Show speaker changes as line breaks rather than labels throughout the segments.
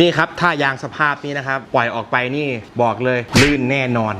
นี่ครับถ้ายางสภาพนี้นะครับ ปล่อยออกไปนี่บอกเลยลื่นแน่นอน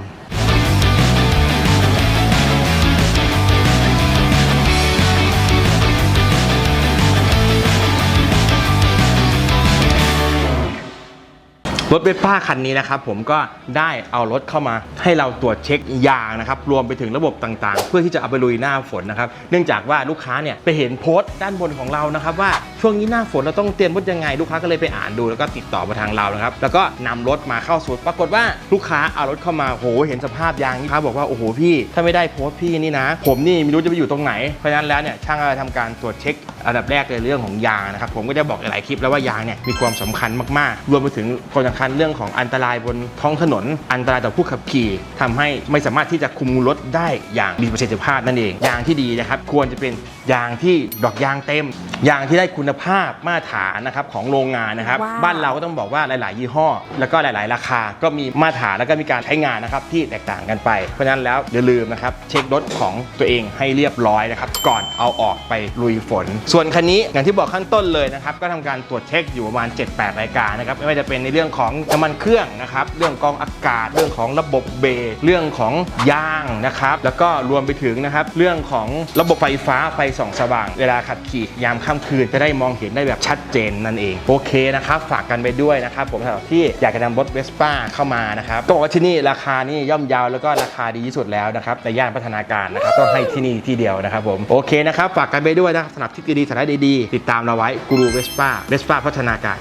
รถเวสป้าคันนี้นะครับผมก็ได้เอารถเข้ามาให้เราตรวจเช็คยางนะครับรวมไปถึงระบบต่างๆ เพื่อที่จะเอาไปลุยหน้าฝนนะครับ เนื่องจากว่าลูกค้าเนี่ยไปเห็นโพสต์ด้านบนของเรานะครับว่า ช่วงนี้หน้าฝนเราต้องเตรียมรถยังไงลูกค้าก็เลยไปอ่านดูแล้วก็ติดต่อมาทางเรานะครับแล้วก็นำรถมาเข้าศูนย์ปรากฏว่าลูกค้าเอารถเข้ามาโหเห็นสภาพยางนี่ครับอกว่าโอ้โหพี่ ถ้าไม่ได้โพสต์พี่นี่นะ ผมนี่ไม่รู้จะไปอยู่ตรงไหนเพราะฉะนั้นแล้วเนี่ยช่างก็ทำการตรวจเช็คอันดับแรกเลยเรื่องของยางนะครับผมก็จะบอกหลายคลิปแล้วว่ายางเนี่ยมีความสำคัญมากๆ รวมไปถึงความสำคัญเรื่องของอันตรายบนท้องถนน อันตรายต่อผู้ขับขี่ทำให้ไม่สามารถที่จะคุมรถได้อย่างมีประสิทธิภาพนั่นเองยางที่ดีนะครับควรจะเป็นยางที่ดอกยางเต็มยางที่ได้คุณภาพมาตรฐานนะครับของโรงงานนะครับ
ว้าว
บ้านเราก็ต้องบอกว่าหลาย ๆ ยี่ห้อ แล้วก็หลาย ๆ ราคา ก็มีมาตรฐานแล้วก็มีการใช้งานนะครับที่แตกต่างกันไป เพราะฉะนั้นแล้วอย่าลืมนะครับเช็ครถของตัวเองให้เรียบร้อยนะครับก่อนเอาออกไปลุยฝน ส่วนคันนี้อย่างที่บอกข้างต้นเลยนะครับก็ทำการตรวจเช็คอยู่ประมาณ 7-8 รายการนะครับไม่ว่าจะเป็นในเรื่องของน้ำมันเครื่องนะครับเรื่องกรองอากาศเรื่องของระบบเบรกเรื่องของยางนะครับแล้วก็รวมไปถึงนะครับเรื่องของระบบไฟฟ้าไฟส่องสว่าง เวลาขับขี่ยามค่ำคืนจะได้มองเห็นได้แบบชัดเจนนั่นเอง โอเคนะครับฝากกันไปด้วยนะครับผมสำหรับที่อยากจะนำรถเวสป้าเข้ามานะครับต้องบอกว่าที่นี่ราคานี่ย่อมยาวแล้วก็ราคาดีที่สุดแล้วนะครับในย่านพัฒนาการนะครับต้องให้ที่นี่ที่เดียวนะครับผมโอเคนะครับฝากกันไปด้วยนะสำหรับที่ดีๆสาระดีๆติดตามเราไว้กูรูเวสป้าเวสป้าพัฒนาการ